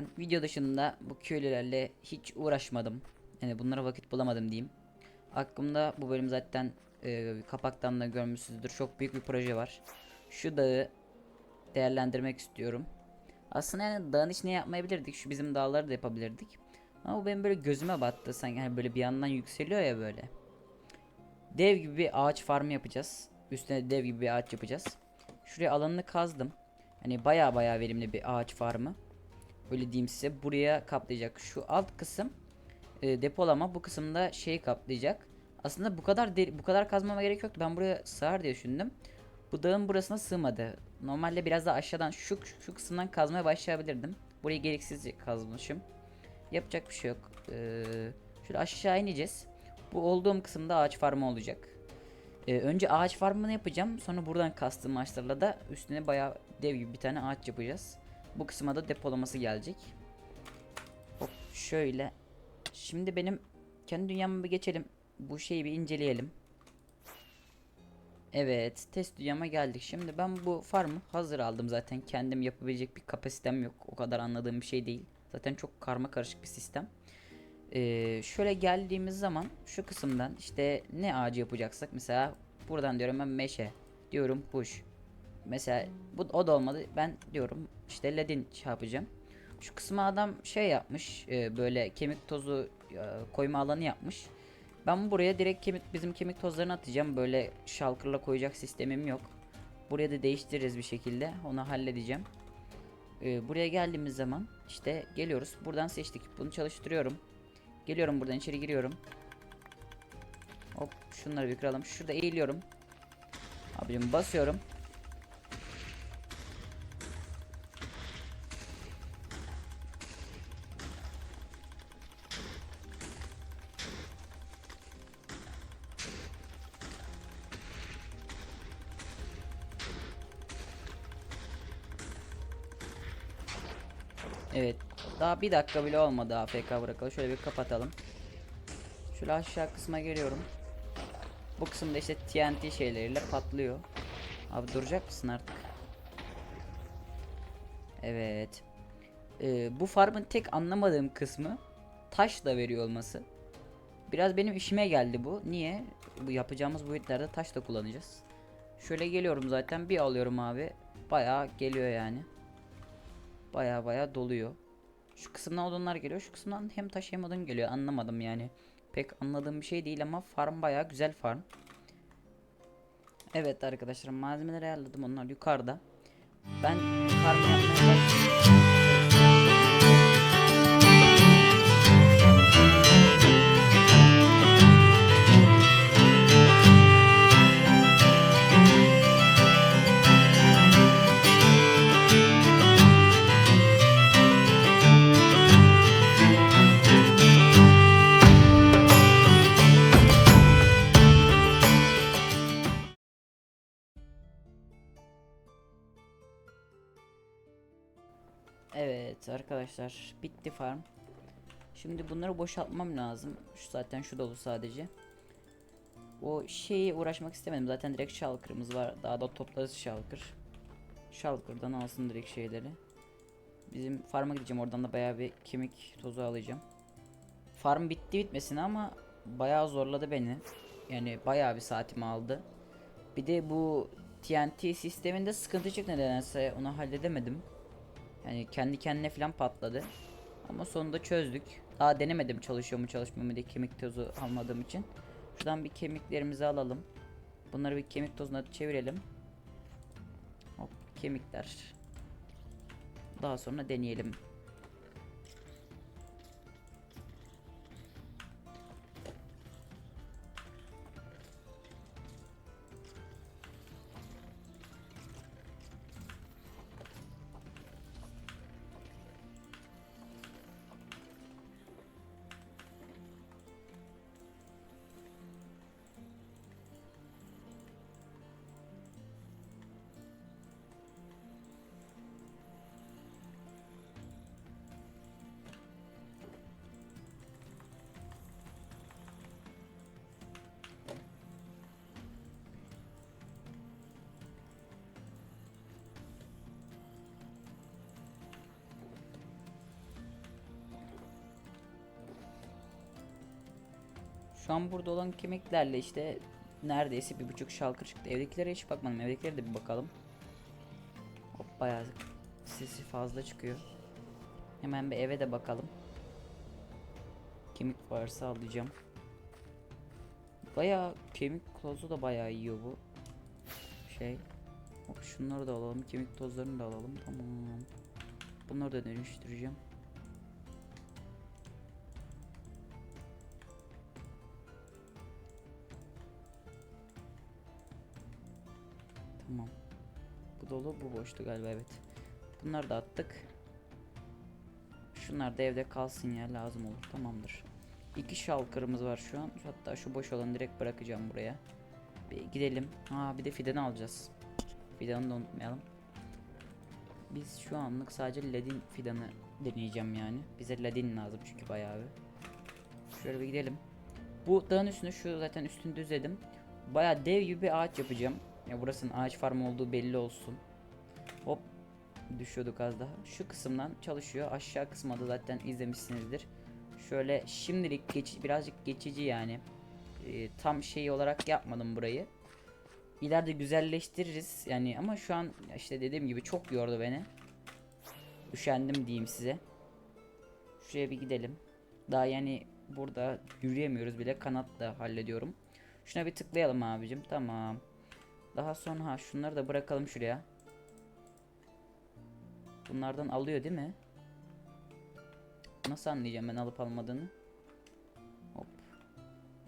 Ben video dışında bu köylülerle hiç uğraşmadım. Yani bunlara vakit bulamadım diyeyim. Aklımda bu bölüm zaten e, kapaktan da görmüşsünüzdür. Çok büyük bir proje var. Şu dağı değerlendirmek istiyorum. Aslında yani dağın içine yapmayabilirdik. Şu bizim dağları da yapabilirdik. Ama bu benim böyle gözüme battı. Sanki hani böyle bir yandan yükseliyor ya böyle. Dev gibi bir ağaç farmı yapacağız. Üstüne dev gibi bir ağaç yapacağız. Şuraya alanını kazdım. Hani baya baya verimli bir ağaç farmı. Öyle diyeyim size. Buraya kaplayacak. Şu alt kısım e, depolama. Bu kısımda şeyi kaplayacak. Aslında bu kadar deri- bu kadar kazmama gerek yoktu. Ben buraya sığar diye düşündüm. Bu dağın burasına sığmadı. Normalde biraz daha aşağıdan şu şu kısımdan kazmaya başlayabilirdim. Burayı gereksiz kazmışım. Yapacak bir şey yok. Ee, şöyle aşağı ineceğiz. Bu olduğum kısımda ağaç farmı olacak. Ee, önce ağaç farmını yapacağım. Sonra buradan kastığım ağaçlarla da üstüne bayağı dev gibi bir tane ağaç yapacağız. Bu kısma da depolaması gelecek. Hop şöyle. Şimdi benim kendi dünyama bir geçelim. Bu şeyi bir inceleyelim. Evet, test dünyama geldik. Şimdi ben bu farmı hazır aldım zaten. Kendim yapabilecek bir kapasitem yok. O kadar anladığım bir şey değil. Zaten çok karma karışık bir sistem. Ee, şöyle geldiğimiz zaman şu kısımdan işte ne ağacı yapacaksak mesela buradan diyorum ben meşe diyorum push. Mesela bu o da olmadı. Ben diyorum işte ledin şey yapacağım. Şu kısma adam şey yapmış. e, böyle kemik tozu e, koyma alanı yapmış. Ben buraya direkt kemik bizim kemik tozlarını atacağım. Böyle şalkırla koyacak sistemim yok. Buraya da değiştiririz bir şekilde. Onu halledeceğim. Ee, buraya geldiğimiz zaman işte geliyoruz. Buradan seçtik. Bunu çalıştırıyorum. Geliyorum buradan içeri giriyorum. Hop şunları bir kıralım. Şurada eğiliyorum. Abicim basıyorum. Evet. Daha bir dakika bile olmadı AFK bırakalı. Şöyle bir kapatalım. Şöyle aşağı kısma geliyorum. Bu kısımda işte TNT şeyleriyle patlıyor. Abi duracak mısın artık? Evet. Ee, bu farmın tek anlamadığım kısmı taş da veriyor olması. Biraz benim işime geldi bu. Niye? Bu yapacağımız boyutlarda taş da kullanacağız. Şöyle geliyorum zaten bir alıyorum abi. Bayağı geliyor yani. Baya baya doluyor. Şu kısımdan odunlar geliyor. Şu kısımdan hem taş hem odun geliyor. Anlamadım yani. Pek anladığım bir şey değil ama farm baya güzel farm. Evet arkadaşlar malzemeleri ayarladım. Onlar yukarıda. Ben farm yapmaya başlayayım. Evet arkadaşlar bitti farm. Şimdi bunları boşaltmam lazım. Şu zaten şu dolu sadece. O şeyi uğraşmak istemedim. Zaten direkt şalkırımız var. Daha da toplarız şalkır. Şalkırdan alsın direkt şeyleri. Bizim farma gideceğim. Oradan da bayağı bir kemik tozu alacağım. Farm bitti bitmesine ama bayağı zorladı beni. Yani bayağı bir saatimi aldı. Bir de bu TNT sisteminde sıkıntı çıktı nedense onu halledemedim. Yani kendi kendine falan patladı. Ama sonunda çözdük. Daha denemedim çalışıyor mu çalışmıyor mu diye kemik tozu almadığım için. Şuradan bir kemiklerimizi alalım. Bunları bir kemik tozuna çevirelim. Hop kemikler. Daha sonra deneyelim. Şu an burada olan kemiklerle işte neredeyse bir buçuk şalkır çıktı. Evdekilere hiç bakmadım. Evdekilere de bir bakalım. Hop bayağı sesi fazla çıkıyor. Hemen bir eve de bakalım. Kemik varsa alacağım. Bayağı kemik tozu da bayağı yiyor bu. Şey. Hop şunları da alalım. Kemik tozlarını da alalım. Tamam. Bunları da dönüştüreceğim. Tamam. Bu dolu bu boştu galiba evet. Bunları da attık. Şunlar da evde kalsın ya lazım olur. Tamamdır. İki şalkırımız var şu an. Hatta şu boş olanı direkt bırakacağım buraya. Bir gidelim. Ha bir de fidan alacağız. Fidanı da unutmayalım. Biz şu anlık sadece ledin fidanı deneyeceğim yani. Bize ledin lazım çünkü bayağı bir. Şöyle bir gidelim. Bu dağın üstünde şu zaten üstünü düzledim. Bayağı dev gibi bir ağaç yapacağım. Ya burasının ağaç farmı olduğu belli olsun. Hop düşüyorduk az daha. Şu kısımdan çalışıyor. Aşağı kısmı da zaten izlemişsinizdir. Şöyle şimdilik geç, birazcık geçici yani. Ee, tam şey olarak yapmadım burayı. İleride güzelleştiririz yani ama şu an işte dediğim gibi çok yordu beni. Üşendim diyeyim size. Şuraya bir gidelim. Daha yani burada yürüyemiyoruz bile kanatla hallediyorum. Şuna bir tıklayalım abicim. Tamam. Daha sonra ha şunları da bırakalım şuraya. Bunlardan alıyor değil mi? Nasıl anlayacağım ben alıp almadığını? Hop.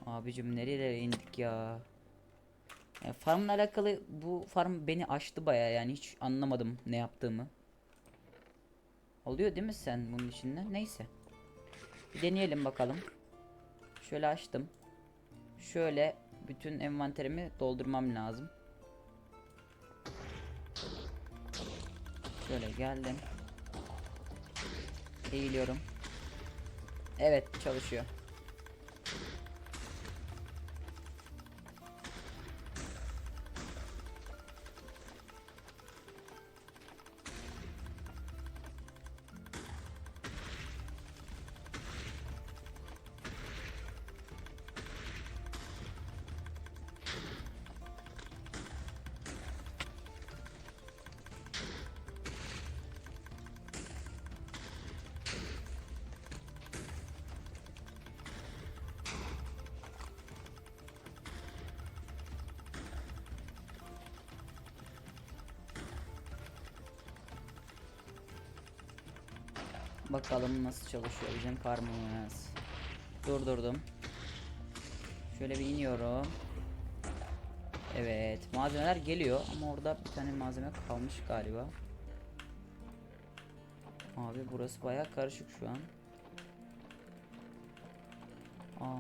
Abicim nerelere indik ya? Yani farmla alakalı bu farm beni aştı baya yani hiç anlamadım ne yaptığımı. Oluyor değil mi sen bunun içinde? Neyse. Bir deneyelim bakalım. Şöyle açtım. Şöyle bütün envanterimi doldurmam lazım. Şöyle geldim. Eğiliyorum. Evet çalışıyor. Bakalım nasıl çalışıyor bizim farmımız. Durdurdum. Şöyle bir iniyorum. Evet malzemeler geliyor ama orada bir tane malzeme kalmış galiba. Abi burası baya karışık şu an. Aa,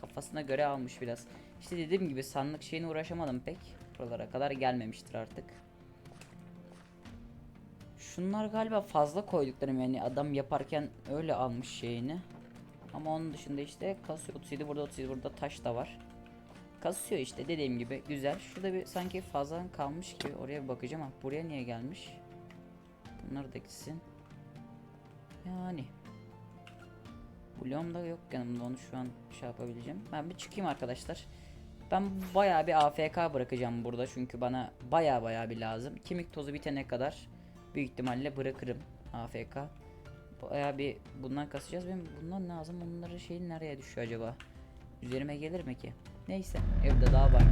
kafasına göre almış biraz. İşte dediğim gibi sandık şeyine uğraşamadım pek. Buralara kadar gelmemiştir artık. Şunlar galiba fazla koyduklarım yani adam yaparken öyle almış şeyini. Ama onun dışında işte kasıyor 37 burada 37 burada taş da var. Kasıyor işte dediğim gibi güzel. Şurada bir sanki fazla kalmış ki oraya bir bakacağım ama buraya niye gelmiş? Bunlar da gitsin. Yani. Bloğum da yok yanımda onu şu an şey yapabileceğim. Ben bir çıkayım arkadaşlar. Ben bayağı bir AFK bırakacağım burada çünkü bana bayağı bayağı bir lazım. Kemik tozu bitene kadar büyük ihtimalle bırakırım AFK. Bayağı bir bundan kasacağız. Benim bundan lazım. Bunların şeyin nereye düşüyor acaba? Üzerime gelir mi ki? Neyse. Evde daha var.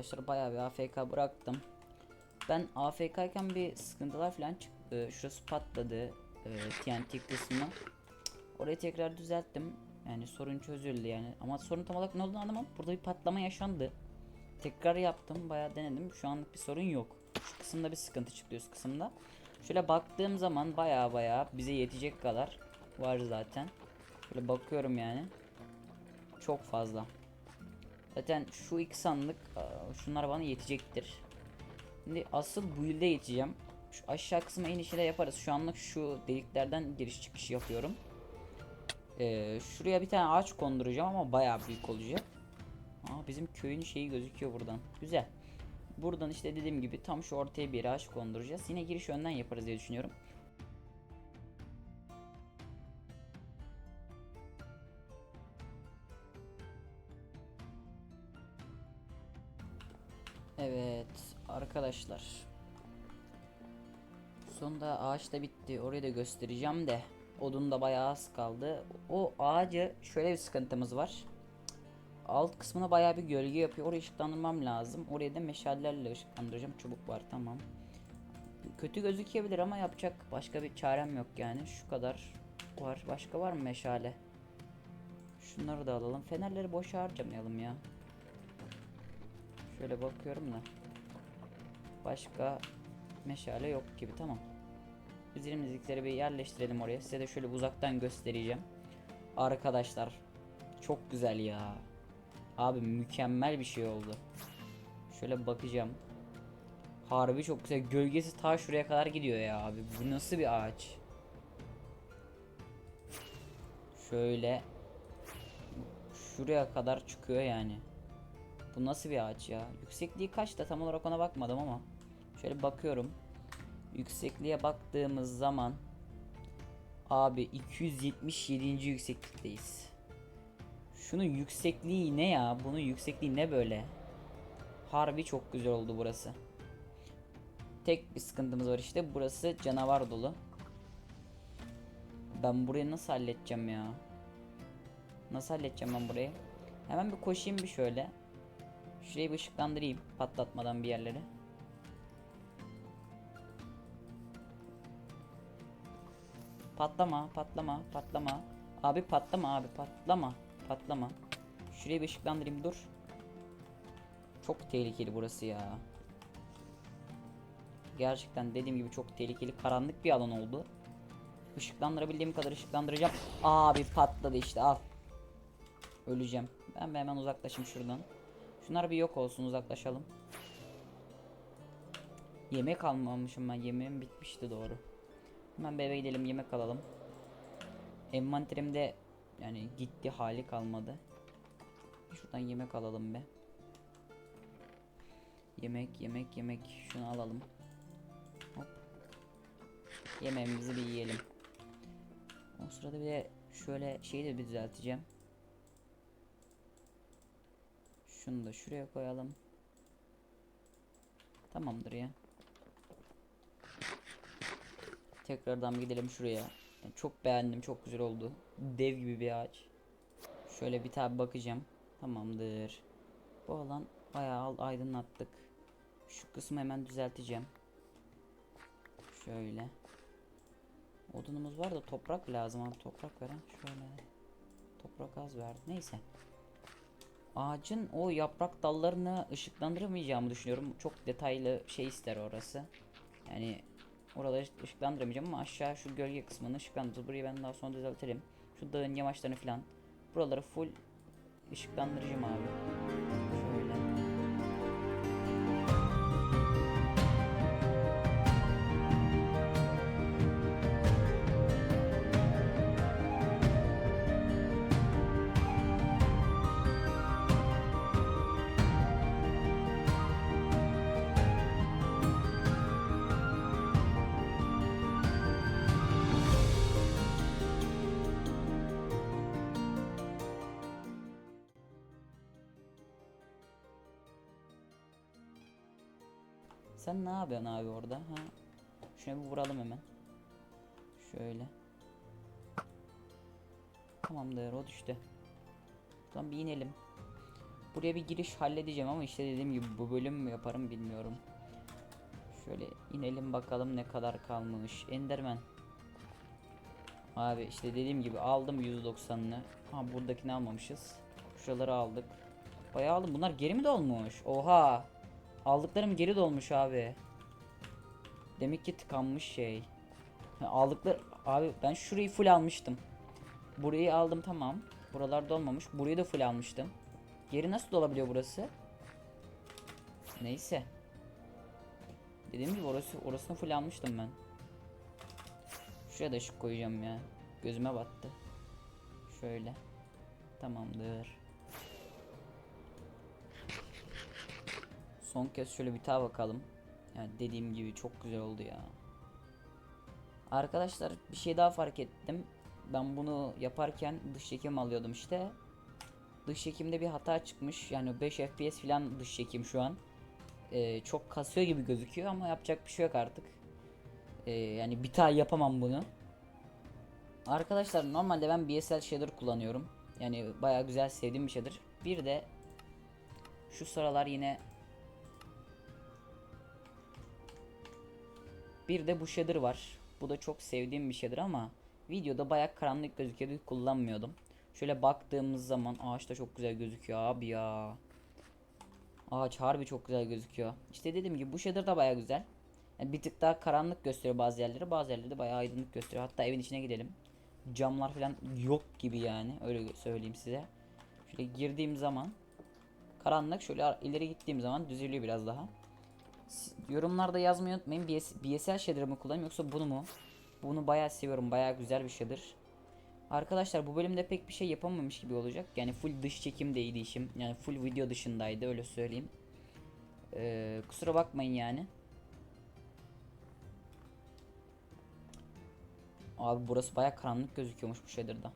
Arkadaşlar. Bayağı bir AFK bıraktım. Ben AFK'yken bir sıkıntılar falan çıktı. Şurası patladı. e, TNT kısmı. Orayı tekrar düzelttim. Yani sorun çözüldü yani. Ama sorun tam olarak ne olduğunu anlamam. Burada bir patlama yaşandı. Tekrar yaptım. Bayağı denedim. Şu anlık bir sorun yok. Şu kısımda bir sıkıntı çıktı üst kısımda. Şöyle baktığım zaman bayağı bayağı bize yetecek kadar var zaten. Şöyle bakıyorum yani. Çok fazla. Zaten şu iki sandık aa, şunlar bana yetecektir. Şimdi asıl build'e geçeceğim. Şu aşağı kısma inişi de yaparız. Şu anlık şu deliklerden giriş çıkış yapıyorum. Ee, şuraya bir tane ağaç konduracağım ama bayağı büyük olacak. Aa, bizim köyün şeyi gözüküyor buradan. Güzel. Buradan işte dediğim gibi tam şu ortaya bir ağaç konduracağız. Yine giriş önden yaparız diye düşünüyorum. Evet arkadaşlar. Sonunda ağaç da bitti. Orayı da göstereceğim de. Odun da bayağı az kaldı. O ağacı şöyle bir sıkıntımız var. Alt kısmına bayağı bir gölge yapıyor. Orayı ışıklandırmam lazım. Oraya da meşalelerle ışıklandıracağım. Çubuk var tamam. Kötü gözükebilir ama yapacak başka bir çarem yok yani. Şu kadar var. Başka var mı meşale? Şunları da alalım. Fenerleri boşa harcamayalım ya. Şöyle bakıyorum da. Başka meşale yok gibi tamam. Üzerimizdekileri bir yerleştirelim oraya. Size de şöyle uzaktan göstereceğim. Arkadaşlar çok güzel ya. Abi mükemmel bir şey oldu. Şöyle bakacağım. Harbi çok güzel. Gölgesi ta şuraya kadar gidiyor ya abi. Bu nasıl bir ağaç? Şöyle şuraya kadar çıkıyor yani. Bu nasıl bir ağaç ya? Yüksekliği kaçta tam olarak ona bakmadım ama. Şöyle bakıyorum. Yüksekliğe baktığımız zaman abi 277. yükseklikteyiz. Şunun yüksekliği ne ya? Bunun yüksekliği ne böyle? Harbi çok güzel oldu burası. Tek bir sıkıntımız var işte burası canavar dolu. Ben burayı nasıl halledeceğim ya? Nasıl halledeceğim ben burayı? Hemen bir koşayım bir şöyle. Şurayı bir ışıklandırayım patlatmadan bir yerleri. Patlama, patlama, patlama. Abi patlama abi, patlama, patlama. Şurayı bir ışıklandırayım dur. Çok tehlikeli burası ya. Gerçekten dediğim gibi çok tehlikeli, karanlık bir alan oldu. Işıklandırabildiğim kadar ışıklandıracağım. Abi patladı işte al. Öleceğim. Ben hemen uzaklaşayım şuradan. Şunlar bir yok olsun uzaklaşalım. Yemek almamışım ben. Yemeğim bitmişti doğru. Hemen bir gidelim yemek alalım. Envanterimde yani gitti hali kalmadı. Şuradan yemek alalım be. Yemek yemek yemek şunu alalım. Hop. Yemeğimizi bir yiyelim. O sırada bir de şöyle şeyi de bir düzelteceğim. Şunu da şuraya koyalım. Tamamdır ya. Tekrardan gidelim şuraya. Yani çok beğendim, çok güzel oldu. Dev gibi bir ağaç. Şöyle bir tabi bakacağım. Tamamdır. Bu alan bayağı aydınlattık. Şu kısmı hemen düzelteceğim. Şöyle. Odunumuz var da toprak lazım abi. Toprak veren şöyle. Toprak az verdi. Neyse. Ağacın o yaprak dallarını ışıklandıramayacağımı düşünüyorum. Çok detaylı şey ister orası. Yani oraları ışıklandıramayacağım ama aşağı şu gölge kısmını ışıklandırırız. Burayı ben daha sonra düzeltirim. Şu dağın yamaçlarını falan. Buraları full ışıklandıracağım abi. Sen ne yapıyorsun abi orada? Ha? Şuna bir vuralım hemen. Şöyle. Tamamdır o düştü. Buradan bir inelim. Buraya bir giriş halledeceğim ama işte dediğim gibi bu bölüm mü yaparım bilmiyorum. Şöyle inelim bakalım ne kadar kalmış. Enderman. Abi işte dediğim gibi aldım 190'ını. Ha buradakini almamışız. Şuraları aldık. Bayağı aldım. Bunlar geri mi dolmuş? Oha. Aldıklarım geri dolmuş abi. Demek ki tıkanmış şey. Aldıklar abi ben şurayı full almıştım. Burayı aldım tamam. Buralar dolmamış. Burayı da full almıştım. Geri nasıl dolabiliyor burası? Neyse. Dediğim gibi orası orasını full almıştım ben. Şuraya da ışık koyacağım ya. Gözüme battı. Şöyle. Tamamdır. Son kez şöyle bir daha bakalım. Yani dediğim gibi çok güzel oldu ya. Arkadaşlar bir şey daha fark ettim. Ben bunu yaparken dış çekim alıyordum işte. Dış çekimde bir hata çıkmış. Yani 5 FPS falan dış çekim şu an. Ee, çok kasıyor gibi gözüküyor ama yapacak bir şey yok artık. Ee, yani bir daha yapamam bunu. Arkadaşlar normalde ben BSL shader kullanıyorum. Yani bayağı güzel sevdiğim bir shader. Bir de şu sıralar yine bir de bu shader var. Bu da çok sevdiğim bir shader ama videoda bayağı karanlık gözüküyordu kullanmıyordum. Şöyle baktığımız zaman ağaç da çok güzel gözüküyor abi ya. Ağaç harbi çok güzel gözüküyor. İşte dediğim gibi bu shader da bayağı güzel. Yani bir tık daha karanlık gösteriyor bazı yerleri. Bazı yerleri de bayağı aydınlık gösteriyor. Hatta evin içine gidelim. Camlar falan yok gibi yani. Öyle söyleyeyim size. Şöyle girdiğim zaman karanlık. Şöyle ileri gittiğim zaman düzeliyor biraz daha. Yorumlarda yazmayı unutmayın. BS, BSL shader mı kullanayım yoksa bunu mu? Bunu bayağı seviyorum. Bayağı güzel bir shader. Arkadaşlar bu bölümde pek bir şey yapamamış gibi olacak. Yani full dış çekimdeydi işim. Yani full video dışındaydı öyle söyleyeyim. Ee, kusura bakmayın yani. Abi burası baya karanlık gözüküyormuş bu shader'da.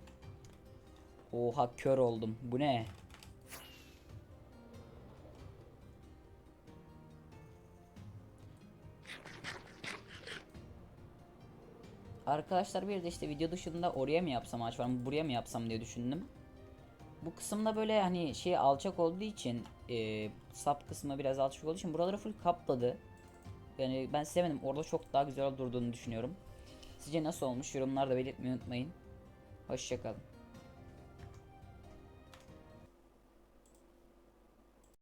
Oha kör oldum. Bu ne? Arkadaşlar bir de işte video dışında oraya mı yapsam ağaç var mı buraya mı yapsam diye düşündüm. Bu kısımda böyle hani şey alçak olduğu için e, sap kısmı biraz alçak olduğu için buraları full kapladı. Yani ben sevmedim. Orada çok daha güzel durduğunu düşünüyorum. Sizce nasıl olmuş? Yorumlarda belirtmeyi unutmayın. Hoşçakalın.